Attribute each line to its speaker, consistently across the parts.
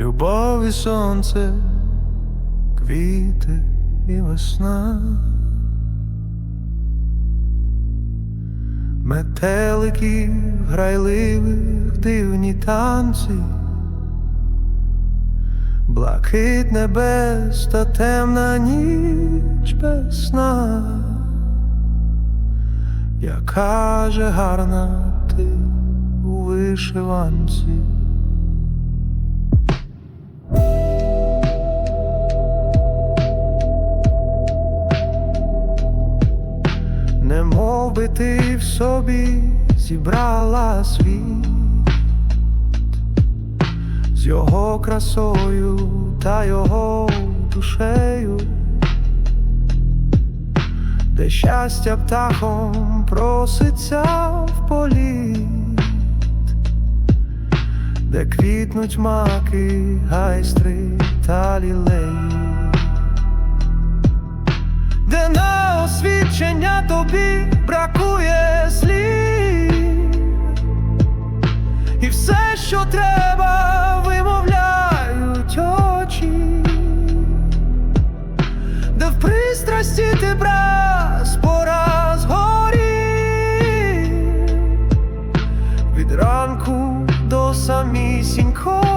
Speaker 1: любові сонце, квіти і весна. Метеликів грайливих дивні танці, блакит небес та темна ніч без сна, яка же гарна ти у вишиванці. Ти в собі зібрала світ з його красою та його душею, де щастя птахом проситься в політ, де квітнуть маки, гайстри та лілеї все, що треба, вимовляють очі, де в пристрасті ти браз пораз горів, від ранку до самісінької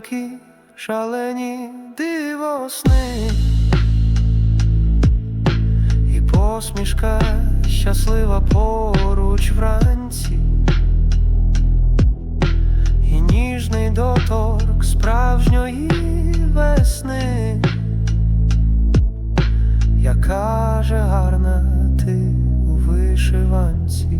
Speaker 1: п'янки шалені дивосни, і посмішка щаслива поруч вранці, і ніжний доторк справжньої весни, яка же гарна ти у вишиванці.